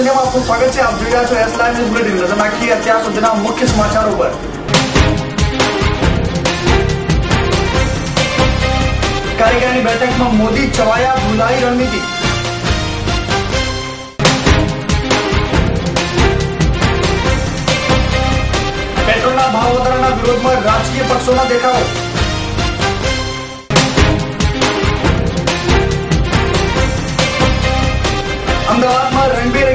નમસ્કાર સમાચાર દુનિયામાં આપનું સ્વાગત છે આપ જોઈ રહ્યા છો એસ લાઈવ ન્યૂઝ બુલેટિન નજર નાખીએ અત્યાર સુધીના મુખ્ય સમાચારો પર કાર્યકારીની બેઠકમાં મોદી ચવાયા ભૂલાઈ રણનીતિ પેટ્રોલના ભાવ વધારાના વિરોધમાં રાજકીય પક્ષોના દેખાવો। અમદાવાદમાં રંગબેરંગી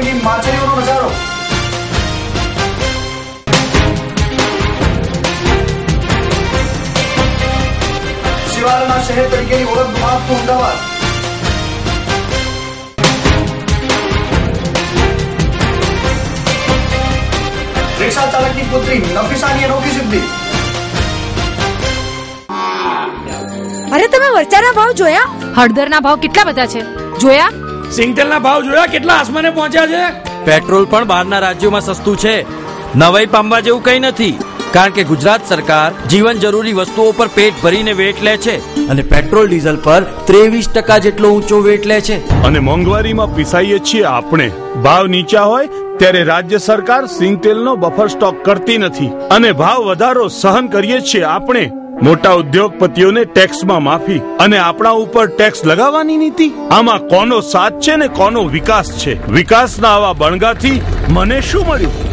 શિવાલયના શહેર તરીકેની ઓળખ ગુમાવતું અમદાવાદ. રિક્ષા ચાલકની પુત્રી નફીસાની અનોખી સિદ્ધિ અરે તમે વરચાના ભાવ જોયા? હળદરના ભાવ કેટલા બધા છે? જોયા? સિંગતેલના ભાવ જોયા? કેટલા આસમાને પહોંચ્યા છે? પેટ્રોલ પણ બહારના રાજ્યોમાં સસ્તું છે. નવાઈ પામવા જેવું કંઈ નથી. કારણ કે ગુજરાત સરકાર જીવન જરૂરી વસ્તુઓ પર પેટ ભરીને વેટ લે છે અને પેટ્રોલ, ડીઝલ પર ત્રેવીસ ટકા જેટલો ઊંચો વેટ લે છે. અને મોંઘવારીમાં પીસાઈએ છીએ આપણે. ભાવ નીચા હોય ત્યારે રાજ્ય સરકાર સિંગતેલનો બફર સ્ટોક કરતી નથી. અને ભાવ વધારો સહન કરીએ છીએ આપણે. મોટા ઉદ્યોગપતિઓને ટેક્સમાં માફી અને આપણા ઉપર ટેક્સ લગાવવાની નીતિ. આમાં કોનો સાથ છે ને કોનો વિકાસ છે? વિકાસના આવા બણગાથી મને શું મળ્યું?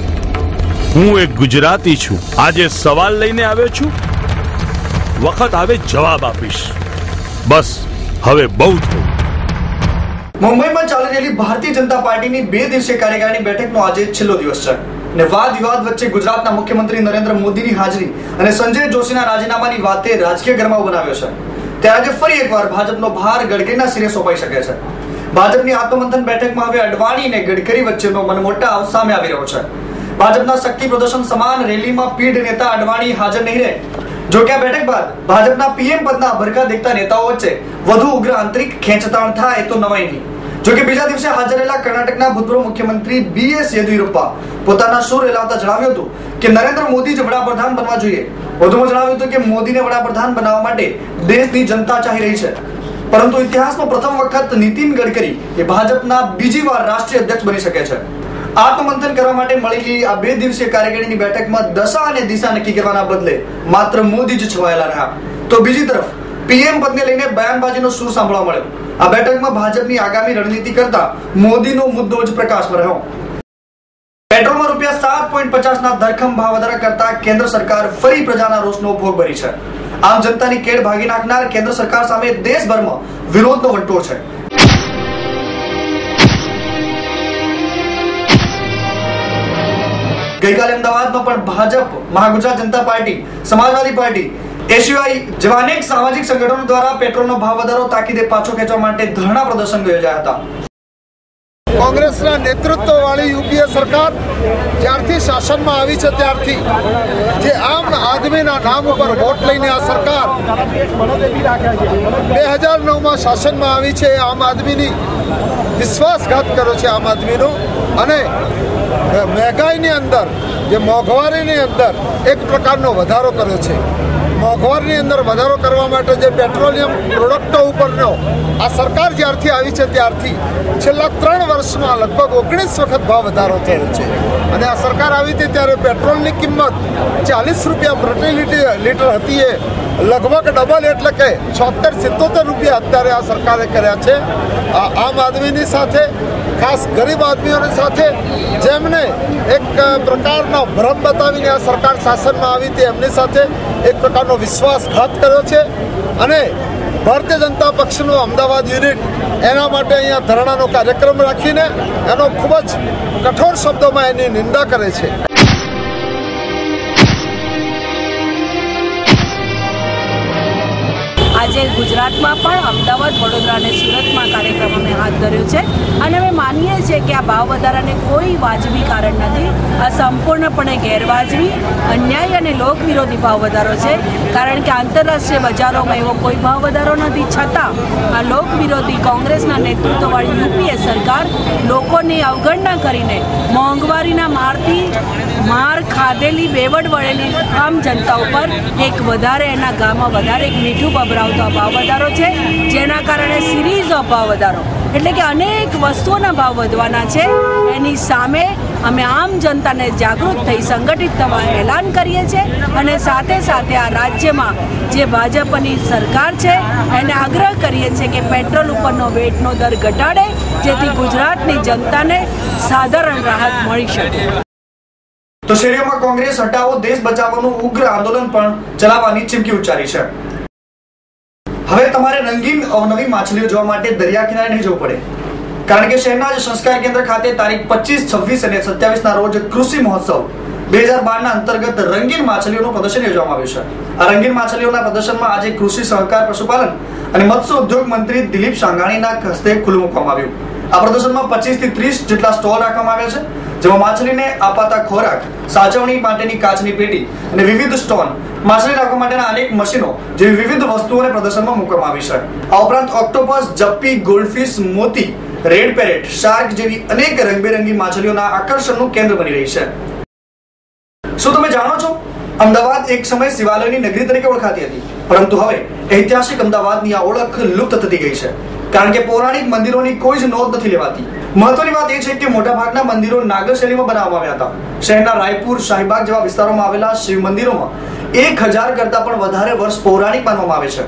હું એક ગુજરાતી છું. આજે સવાલ લઈને આવ્યો છું. વખત આવે જવાબ આપીશ. બસ, હવે બહુ થયું મુંબઈમાં ચાલી રહેલી ભારતીય જનતા પાર્ટીની બે દિવસીય કાર્યકારીની બેઠકનો આજે છેલ્લો દિવસ છે. અને વાદ વિવાદ વચ્ચે ગુજરાતના મુખ્યમંત્રી નરેન્દ્ર મોદીની હાજરી અને સંજય જોશીના રાજીનામાની વાતે રાજકીય ગરમાવો બનાવ્યો છે. ત્યારે આજે ફરી એકવાર ભાજપનો ભાર ગડકરીના શિરે સોંપાઈ શકે છે. ભાજપની આત્મમંથન બેઠકમાં હવે અડવાણી અને ગડકરી વચ્ચેનો મનમોટાવ સામે આવી રહ્યો છે. ભાજપના શક્તિ પ્રદર્શન સમાન રેલીમાં પીઢ નેતા અડવાણી હાજર નહીં રહે. જો કે આ બેઠક બાદ ભાજપના પીએમ પદના ભરકા દેખતા નેતાઓ વચ્ચે વધુ ઉગ્ર આંતરિક ખેંચતાણ થાય તો નવાઈ નહીં. જો કે બીજા દિવસે હાજર રહેલા કર્ણાટકના ભૂતપૂર્વ મુખ્યમંત્રી બી એસ યેદુરપ્પા પોતાના સુર રેલાવતા જણાવ્યું હતું કે નરેન્દ્ર મોદી જ વડાપ્રધાન બનવા જોઈએ. વધુમાં જણાવ્યું હતું કે મોદીને વડાપ્રધાન બનાવવા માટે દેશની જનતા ચાહી રહી છે. પરંતુ ઇતિહાસમાં પ્રથમ વખત નીતિન ગડકરી એ ભાજપના બીજી વાર રાષ્ટ્રીય અધ્યક્ષ બની શકે છે. આત્મમંથન કરવા માટે મળેલી આ બે દિવસીય કાર્યકારીની બેઠકમાં દશા અને દિશા નક્કી કરવાના બદલે માત્ર મોદી જ છવાયેલા રહ્યા. તો બીજી તરફ, પીએમ પદને લઈને બયાનબાજીનો સૂર સાંભળવા મળ્યો. આ બેઠકમાં ભાજપની આગામી રણનીતિ કરતા મોદીનો મુદ્દો જ પ્રકાશમાં રહ્યો. પેટ્રોલમાં રૂપિયા સાત પોઈન્ટ પચાસના ધરખમ ભાવ વધારા કરતા કેન્દ્ર સરકાર ફરી પ્રજાના રોષનો ભોગ બની છે. આમ જનતાની કેડ ભાગી નાખનાર કેન્દ્ર સરકાર સામે દેશભરમાં વિરોધનો વંટોળ છે. ગઈકાલે અમદાવાદમાં પણ ભાજપ, મહાગુજરાત જનતા પાર્ટી, સમાજવાદી પાર્ટી એ સિવાય જેવા અનેક સામાજિક સંગઠનો દ્વારા પેટ્રોલનો ભાવ વધારો, તાકીદે પાછો ખેંચવા માટે ધરણા પ્રદર્શન યોજાયા હતા. કોંગ્રેસના નેતૃત્વવાળી યુપીએ સરકાર જ્યારથી શાસનમાં આવી છે ત્યારથી જે આમ આદમીના નામ ઉપર વોટ લઈને આ સરકાર બે હજાર નવમાં શાસનમાં આવી છે આમ આદમીની વિશ્વાસઘાત કર્યો છે આમ આદમીનો. અને મહેંગાઈની અંદર, જે મોંઘવારીની અંદર એક પ્રકારનો વધારો કર્યો છે. મોંઘવારીની અંદર વધારો કરવા માટે જે પેટ્રોલિયમ પ્રોડક્ટો ઉપરનો આ સરકાર જ્યારથી આવી છે ત્યારથી છેલ્લા ત્રણ વર્ષમાં લગભગ ઓગણીસ વખત ભાવ વધારો થયો છે. અને આ સરકાર આવી હતી ત્યારે પેટ્રોલની કિંમત ચાલીસ રૂપિયા પ્રતિ લીટર હતી એ લગભગ ડબલ એટલે કે છોતેર, સિત્તોતેર રૂપિયા અત્યારે આ સરકારે કર્યા છે. આમ આદમીની સાથે, ખાસ ગરીબ આદમીઓની સાથે જેમને એક પ્રકારનો ભ્રમ બતાવીને આ સરકાર શાસનમાં આવી તે એમની સાથે એક પ્રકારનો વિશ્વાસઘાત કર્યો છે. અને ભારતીય જનતા પક્ષનું અમદાવાદ યુનિટ એના માટે અહીંયા ધરણાનો કાર્યક્રમ રાખીને એનો ખૂબ જ કઠોર શબ્દોમાં એની નિંદા કરે છે. આજે ગુજરાતમાં પણ અમદાવાદ, વડોદરા અને સુરતમાં કાર્યક્રમ અમે હાથ ધર્યો છે. અને અમે માનીએ છીએ કે આ ભાવ વધારાને કોઈ વાજબી કારણ નથી. આ સંપૂર્ણપણે ગેરવાજબી, અન્યાય અને લોકવિરોધી ભાવ વધારો છે. કારણ કે આંતરરાષ્ટ્રીય બજારોમાં એવો કોઈ ભાવ વધારો નથી. છતાં, આ લોકવિરોધી કોંગ્રેસના નેતૃત્વવાળી યુપીએ સરકાર લોકોની અવગણના કરીને મોંઘવારીના મારથી માર ખાધેલી બેવડ વળેલી આમ જનતા ઉપર એક વધારે એના ગામમાં વધારે એક મીઠું બબરાવતો ભાવ વધારો છે, જેના કારણે સિરીઝ ભાવ વધારો. એટલે કે અનેક વસ્તુઓના ભાવ વધવાના છે. એની સામે અમે આમ જનતાને જાગૃત થઈ સંગઠિત થવા એલાન કરીએ છીએ અને સાથે સાથે આ રાજ્યમાં જે ભાજપની સરકાર છે, એને આગ્રહ કરીએ છીએ કે પેટ્રોલ ઉપરનો વેટનો દર ઘટાડે, જેથી ગુજરાતની જનતાને સાધારણ રાહત મળી શકે. તો શેરીઓમાં કોંગ્રેસ હટાવો, દેશ બચાવવાનું ઉગ્ર આંદોલન પણ ચલાવવાની ચીમકી ઉચ્ચારી છે. હવે તમારે રંગીન અવનવી માછલીઓ જોવા માટે દરિયા કિનારે નહીં જવું પડે. કારણ કે શહેરના જ સંસ્કાર કેન્દ્ર ખાતે તારીખ પચીસ, છવ્વીસ અને સત્યાવીસ ના રોજ કૃષિ મહોત્સવ બે હજાર બાર ના અંતર્ગત રંગીન માછલીઓનું પ્રદર્શન યોજવામાં આવ્યું છે. આ રંગીન માછલીઓના પ્રદર્શનમાં આજે કૃષિ સહકાર, પશુપાલન અને મત્સ્ય ઉદ્યોગ મંત્રી દિલીપ સાંઘાણીના હસ્તે ખુલ્લું મૂકવામાં આવ્યું. આ પ્રદર્શનમાં પચીસથી ત્રીસ જેટલા સ્ટોલ રાખવામાં આવ્યા છે. જેમાં માછલીને અપાતા ખોરાક, સાચવણી માટેની કાચની પેટી અને વિવિધ સ્ટોન માછલી રાખવા માટેના અનેક મશીનો જેવી વિવિધ વસ્તુઓને પ્રદર્શનમાં મૂકવામાં આવી છે. આ ઉપરાંત ઓક્ટોપસ, જપ્પી, ગોલ્ડફિશ, મોતી, રેડ પેરેટ, શાર્ક જેવી અનેક રંગબેરંગી માછલીઓના આકર્ષણનું કેન્દ્ર બની રહી છે. શું તમે જાણો છો? અમદાવાદ એક સમય શિવાલયની નગરી તરીકે ઓળખાતી હતી. પરંતુ હવે ઐતિહાસિક અમદાવાદની આ ઓળખ લુપ્ત થતી ગઈ છે. કારણ કે પૌરાણિક મંદિરોની કોઈ જ નોંધ નથી લેવાતી. મહત્વની વાત એ છે કે મોટાભાગના મંદિરો નાગર શૈલીમાં બનાવવામાં આવ્યા હતા. શહેરના રાયપુર, શાહીબાગ જેવા વિસ્તારોમાં આવેલા શિવ મંદિરોમાં એક હજાર કરતા પણ વધારે વર્ષ પૌરાણિક માનવામાં આવે છે.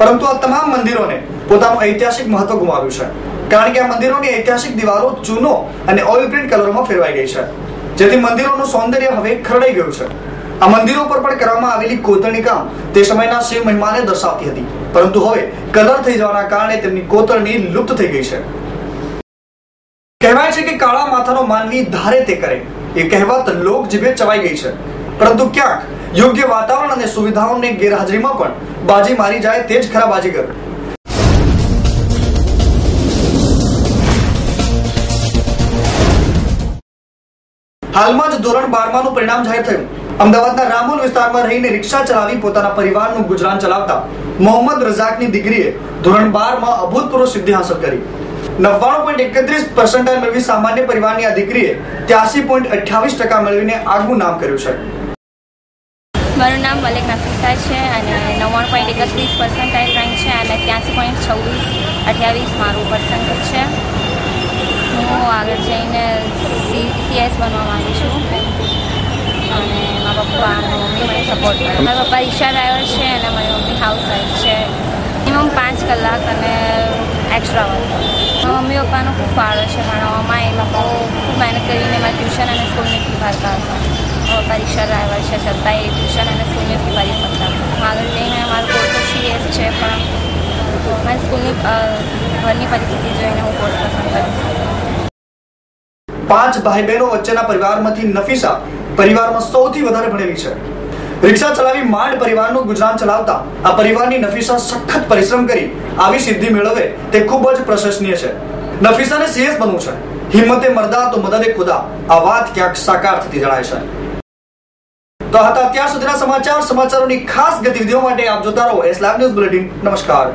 પરંતુ આ તમામ મંદિરોને પોતાનું ઐતિહાસિક મહત્વ ગુમાવ્યું છે. કારણ કે આ મંદિરોની ઐતિહાસિક દિવાલો ચૂનો અને ઓઇલ પ્રિન્ટ કલરોમાં ફેરવાઈ ગઈ છે. જેથી મંદિરોનું સૌંદર્ય હવે ખરડાઈ ગયું છે. આ મંદિરો પર પણ કરવામાં આવેલી કોતરણી કામ તે સમયના શિવ મહિમાને દર્શાવતી હતી. પરંતુ હવે કલર થઈ જવાના કારણે તેમની કોતરણી લુપ્ત થઈ ગઈ છે. કહેવાય છે કે કાળા માથાનો માનવી ધારે તે કરે. એ કહેવત લોક જીભે ચવાઈ ગઈ છે. પરંતુ ક્યાંક યોગ્ય વાતાવરણ અને સુવિધાઓની ગેરહાજરીમાં પણ બાજી મારી જાય તે જ ખરા બાજીગર. હાલમાં જ ધોરણ બારમાનું પરિણામ જાહેર થયું. અમદાવાદના રામોલ વિસ્તારમાં રહીને રિક્ષા ચલાવી પોતાના પરિવારનું ગુજરાન ચલાવતા મોહમ્મદ રઝાકની દીકરીએ ધોરણ બારમાં અભૂતપૂર્વ સિદ્ધિ હાંસલ કરી. નવ્વાણું પોઈન્ટ એકત્રીસ પર્સન્ટાઇલ મેળવી સામાન્ય પરિવારની આ દીકરીએ ત્યાસી પોઈન્ટ અઠ્યાવીસ ટકા મેળવીને આગવું નામ કર્યું છે. મારું નામ મલિક નફીસા છે અને નવ્વાણું પોઈન્ટ એકત્રીસ પર્સન્ટાઇલ રેન્ક છે અને ત્યાંસી પોઈન્ટ છવ્વીસ અઠ્યાવીસ મારું પર્સન્ટેજ છે. હું આગળ જઈને સીએસ બનવા માંગુ છું. અને મારા પપ્પા મમ્મી મને સપોર્ટ કરે. મારા પપ્પા રિક્ષા ડ્રાઈવર છે અને મારી મમ્મી હાઉસ વાઈફ છે. મિનિમમ પાંચ કલાક અને એક્સ્ટ્રા વર્ક મમ્મી પપ્પાનો ખૂબ ફાળો છે. ભણાવવામાં એ લોકો ખૂબ મહેનત કરીને મારી ટ્યુશન અને સ્કૂલની ફી ભરતા હતા. પરીક્ષા ડ્રાઈવર છે છતાં એ ટ્યુશન અને સ્કૂલની ફી ભરી શકતા. આગળ જઈને મારું કોર્સ તો સીએસ છે, પણ મારી સ્કૂલની ઘરની પરિસ્થિતિ જોઈને હું કોર્સ પસંદ કરીશ પાંચ ભાઈ બહેનો વચ્ચેના પરિવારમાંથી નફીસા પરિવારમાં સૌથી વધારે ભણેલી છે. રિક્ષા ચલાવી માંડ પરિવારનું ગુજરાન ચલાવતા આ પરિવારની નફીસા સખત પરિશ્રમ કરી આવી સિદ્ધિ મેળવે તે ખૂબ જ પ્રશંસનીય છે. નફીસાને સીએસ બનવું છે. હિંમતે મરદા તો મદદે ખુદા. આ વાત ક્યાંક સાકાર થતી જણાય છે. તો હતા અત્યાર સુધીના સમાચાર. સમાચારોની ખાસ ગતિવિધિઓ માટે આપ જોતા રહો એસ લાઈવ ન્યૂઝ બુલેટિન નમસ્કાર.